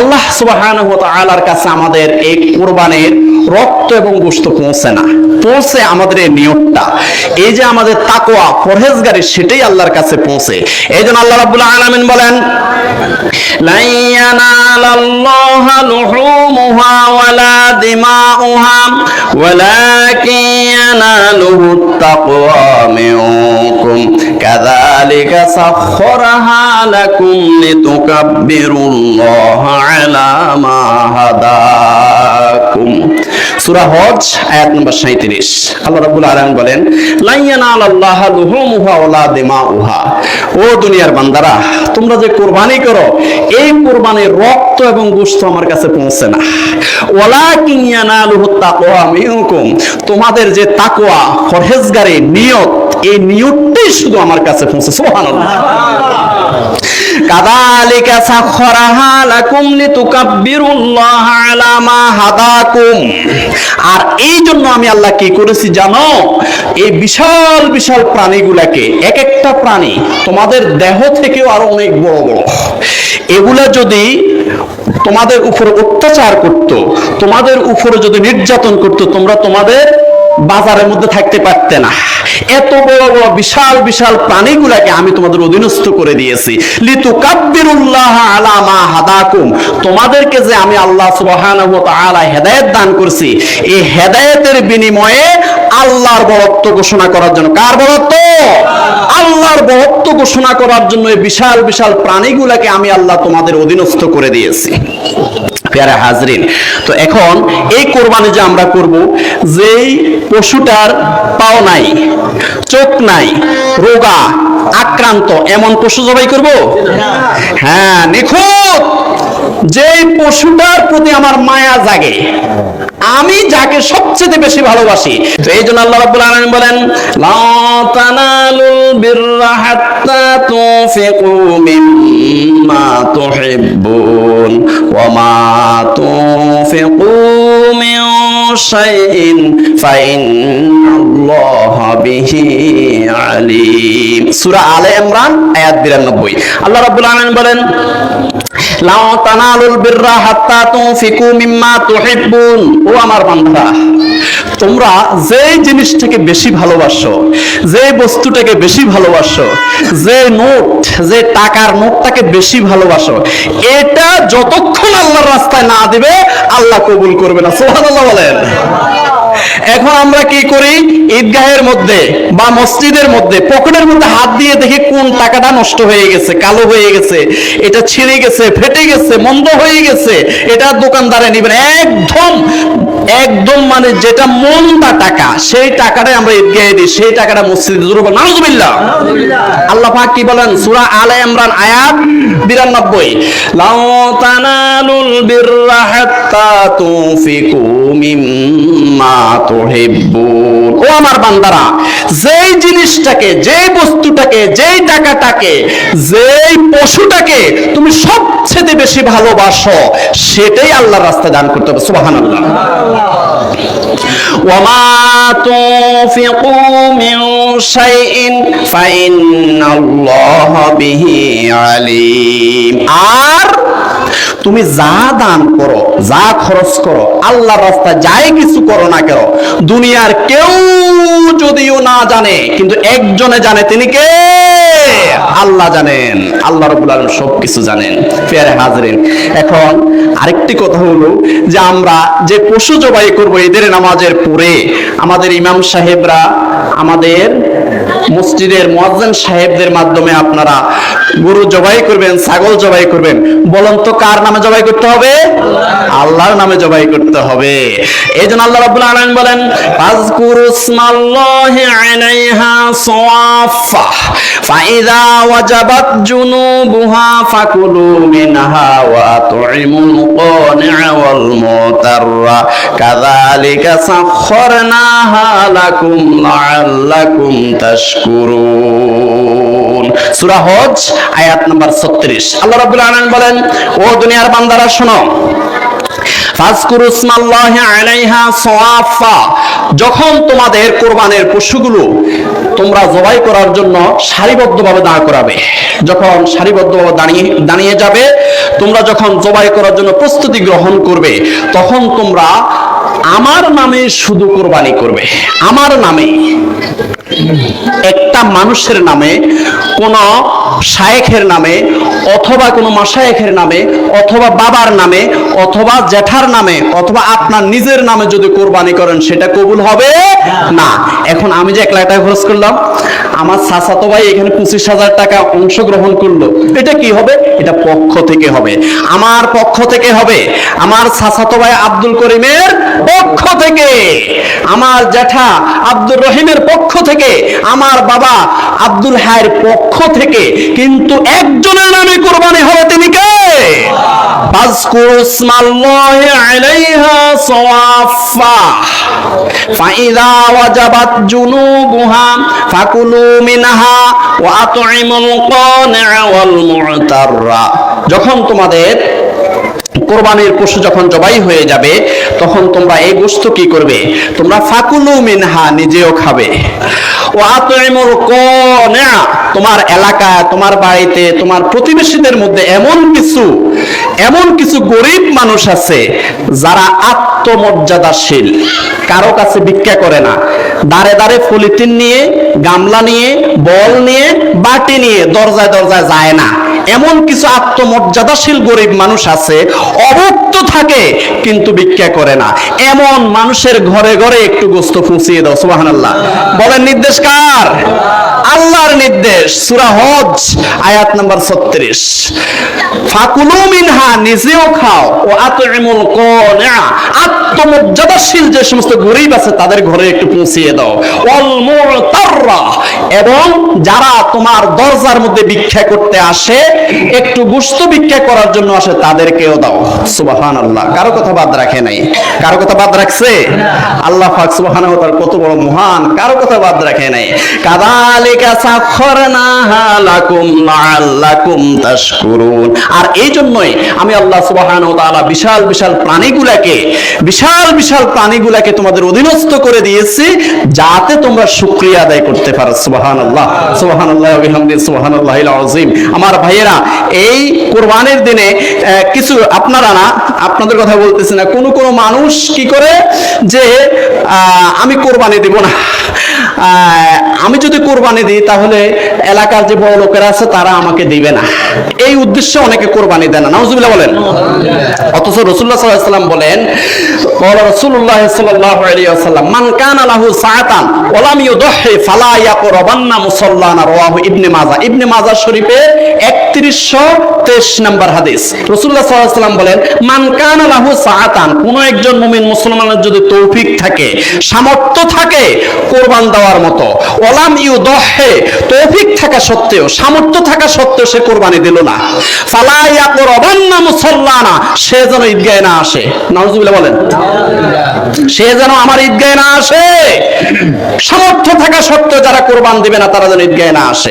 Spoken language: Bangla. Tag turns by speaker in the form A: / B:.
A: আল্লাহ সুবহানাহু ওয়া তাআলার কাছে আমাদের এই কোরবানির রক্ত এবং গোশত পৌঁছে না পৌঁছে আমাদের এই নিয়তটা এই যে আমাদের তাকওয়া পরহেজগারি সেটাই আল্লাহর কাছে পৌঁছে এই জন্য আল্লাহ রাব্বুল আলামিন বলেন lan yanalallaha luhumuha wala dima'uha walakin yanaluhu التقوى منكم كذلك سخرها لكم لتكبروا الله কুরবানি করো এই কুরবানির রক্ত এবং আমার কাছে না। তোমাদের যে তাকোয়া পরহেজগারী নিয়ত এই নিয়তটাই শুধু আমার কাছে পৌঁছে, সুবহানাল্লাহ। কাদালিকা সাখরাহা লাকুম মা হাদাকুম। আর এই জন্য আমি আল্লাহ কি করেছি জানো? এই বিশাল বিশাল প্রাণীগুলাকে, এক একটা প্রাণী তোমাদের দেহ থেকেও আরও অনেক বড় বড়। এগুলা যদি তোমাদের উপর অত্যাচার করত, তোমাদের উপরে যদি নির্যাতন করত, তোমরা তোমাদের বাজারের মধ্যে থাকতে পারতে না। এত বড় বড় বিশাল বিশাল প্রাণীগুলাকে আমি তোমাদের অধীনস্থ করে দিয়েছি। লিতু কাব্বিরুল্লাহ আলা মা হাদাকুম। তোমাদেরকে যে আমি আল্লাহ সুবহানাহু ওয়া তাআলা হেদায়েত দান করছি এই হেদায়েতের বিনিময়ে আল্লাহর বরত্ব ঘোষণা করার জন্য কার বরত্ব? আল্লাহর বরত্ব ঘোষণা করার জন্য এই বিশাল বিশাল প্রাণীগুলাকে আমি আল্লাহ তোমাদের অধীনস্থ করে দিয়েছি। পেয়ারা হাজরিন। তো এখন এই কোরবানি যে আমরা করব, যেই পশুটার পাও নাই, চোখ নাই, রোগা, আক্রান্ত, এমন পশু জবাই করব? হ্যাঁ নিখুঁত! যেই পশুটার প্রতি আমার মায়া জাগে, আমি যাকে সবচেয়ে বেশি ভালোবাসি। তো এই জন্য আল্লাহ বলেন, লা আলিম। সূরা আলে ইমরান আয়াত 92 আল্লাহ রাব্বুল আলামিন বলেন লাও তানালুল বিররা হাত্তা তুনফিকু মিম্মা আমার বান্দারা তোমরা যে জিনিসটাকে বেশি ভালোবাসো যে বস্তুটাকে বেশি ভালোবাসো যে নোট যে টাকার নোটটাকে বেশি ভালোবাসো, এটা যতক্ষণ আল্লাহর রাস্তায় না দিবে, আল্লাহ কবুল করবে না। সুবহানাল্লাহ বলেন। এখন আমরা কি করি? ঈদগাহের মধ্যে বা মসজিদের মধ্যে পকেটের মধ্যে হাত দিয়ে দেখি কোন টাকাটা নষ্ট হয়ে গেছে, কালো হয়ে গেছে, এটা ছিঁড়ে গেছে, ফেটে গেছে, মন্দ হয়ে গেছে, এটা দোকানদারে নিবেন। একদম একদম মানে যেটা মন্দা টাকা, সেই টাকাটাই আমরা ঈদগাহে দিই, সেই টাকাটা মসজিদে জরুর নাউজুবিল্লাহ। আল্লাহ পাক কি বলেন? সূরা আলে ইমরান, আয়াত 92 লাউ তানালুল বিররা হাত্তা তুফিকু মিম্মা তুহিব্বুন। ও আমার বান্দারা, যেই জিনিসটাকে, যেই বস্তুটাকে, যেই টাকাটাকে, যেই পশুটাকে তুমি সবচেয়ে বেশি ভালোবাসো, সেটাই আল্লাহর রাস্তায় দান করতে হবে। সুবহানাল্লাহ। ওয়া تنفقوا من شيء فإن الله به عليم আর তুমি যা দান করো যা খরচ করো আল্লাহর রাস্তায় যাই কিছু করো না কেন দুনিয়ার কেউ যদিও না জানে, কিন্তু একজনে জানে, তিনি কে? আল্লাহ জানেন। আল্লাহ রবুল আলম সব কিছু জানেন। ফেয়ারে হাজরেন, এখন আরেকটি কথা হলো যে আমরা যে পশু জবাই করব ঈদের নামাজের পরে, আমাদের ইমাম সাহেবরা আমাদের মসজিদের মুয়াজ্জিন সাহেবদের মাধ্যমে আপনারা গরু জবাই করবেন, ছাগল জবাই করবেন। বলুন তো কার নামে জবাই করতে হবে? আল্লাহর নামে জবাই করতে হবে। এই জন্য আল্লাহ রাব্বুল আলামিন বলেন ফাজকুরু ইসমাল্লাহি আলাইহা সাওয়াফা ফাইদা ওয়াজাবাত জুনুবুহা ফাকুলু মিনহা ওয়া তুইমুল কানি'a ওয়াল মুতাররা, কাযালিকা সাখখারনাহা লাকুম লাআল্লাকুম তাশকুরুন আয়াত নাম্বার 36 আল্লাহ রাব্বুল আলামিন বলেন, ও দুনিয়ার বান্দারা, শোনো। যখন তোমাদের কোরবানের পশুগুলো তোমরা জবাই করার জন্য সারিবদ্ধভাবে দাঁড় করাবে, যখন সারিবদ্ধভাবে দাঁড়িয়ে দাঁড়িয়ে যাবে, তোমরা যখন জবাই করার জন্য প্রস্তুতি গ্রহণ করবে, তখন তোমরা আমার নামে শুধু কোরবানি করবে। আমার নামে। একটা মানুষের নামে কোন শায়েখের নামে অথবা কোনো মাসায়েখের নামে, অথবা বাবার নামে, অথবা জ্যাঠার নামে, অথবা আপনার নিজের নামে যদি কোরবানি করেন, সেটা কবুল হবে না। এখন আমি যে এক লাখ টাকা খরচ করলাম, আমার চাচাতো ভাই এখানে পঁচিশ হাজার টাকা অংশগ্রহণ করল। এটা কি হবে? এটা পক্ষ থেকে হবে। আমার পক্ষ থেকে হবে। আমার চাচাতো ভাই আব্দুল করিমের পক্ষ থেকে। আমার জ্যাঠা আব্দুর রহিমের পক্ষ থেকে। আমার বাবা আব্দুল হায়ের পক্ষ থেকে। কিন্তু একজনের নামে পশুগুলি কুরবানি হবে তিনি কে? যখন তোমাদের কোরবানির পশু যখন জবাই হয়ে যাবে, তখন তোমরা এই বস্তু কি করবে? তোমরা ফাকুলু মিনহা নিজেও খাবে। ও আতইমুল কনা তোমার এলাকা তোমার বাড়িতে, তোমার প্রতিবেশীদের মধ্যে এমন কিছু এমন কিছু গরিব মানুষ আছে, যারা আত্মমর্যাদাশীল। কারও কাছে ভিক্ষা করে না। দাঁড়ে দাঁড়ে পলিথিন নিয়ে, গামলা নিয়ে, বল নিয়ে, বাটি নিয়ে দরজায় দরজায় যায় না। এমন কিছু আত্মমর্যাদাশীল গরিব মানুষ আছে, অভুক্ত থাকে, কিন্তু ভিক্ষা করে না। এমন মানুষের ঘরে ঘরে একটু গোস্ত ফুঁসিয়ে দাও সুবাহান আল্লাহ বলেন নির্দেশ কার? আল্লাহর নির্দেশ। সূরা হজ, আয়াত নাম্বার 36 ফাকুলু মিনহা, নিজেও খাও, ও আতইমুল কানা আত্মমর্যাদাশীল যে সমস্ত গরিব আছে, তাদের ঘরে একটু পৌঁছিয়ে দাও। ওয়াল মুতাররা এবং যারা তোমার দরজার মধ্যে ভিক্ষা করতে আসে, একটু গুস্ত ভিক্ষা করার জন্য আসে, তাদেরকেও দাও। সুবহানাল্লাহ। কারও কথা বাদ রাখে নাই। কারও কথা বাদ রাখছে? আল্লাহ পাক সুবহানাহু ওয়া তাআলা কত বড় মহান। কারও কথা বাদ রাখে নাই। কাযালিকা সাখখারনাহা লাকুম লাআল্লাকুম তাশকুরুন। আর এই জন্যই আমি আল্লাহ সুবহানাহু ওয়া তাআলা বিশাল বিশাল প্রাণীগুলাকে, বিশাল বিশাল প্রাণীগুলাকে তোমাদের অধীনস্থ করে দিয়েছি, যাতে তোমরা শুকরিয়া আদায় করতে পারো। বিহামদি, সুবহানাল্লাহিল আযীম। আমার ভাইয়েরা, এই কোরবানির দিনে কিছু আপনারা না, আপনাদের কথা বলতেছি না। কোন কোন মানুষ কি করে যে আমি কোরবানি দিব না। আমি যদি কোরবানি দিই, তাহলে এলাকার যে বড় লোকেরা আছে, তারা আমাকে দিবে না। এই উদ্দেশ্যে অনেকে কোরবানি দেয় না। নাউজুবিল্লাহ বলেন। অথচ রসুল্লাহ সাল্লাম বলেন নম্বর হাদিস। বলেন কোন একজন মুমিন মুসলমানের যদি তৌফিক থাকে, সামর্থ্য থাকে, কোরবান দেওয়া দেওয়ার মতো। ওলাম ইউ দহে তৌফিক থাকা সত্ত্বেও, সামর্থ্য থাকা সত্ত্বেও সে কোরবানি দিল না। ফালাইয়া ইয়াকরাবান্না মুসল্লানা, সে যেন ঈদগায় না আসে। নাউজুবিল্লাহ বলেন। সে যেন আমার ঈদগায় না আসে। সামর্থ্য থাকা সত্ত্বেও যারা কোরবান দিবে না, তারা যেন ঈদগায় না আসে।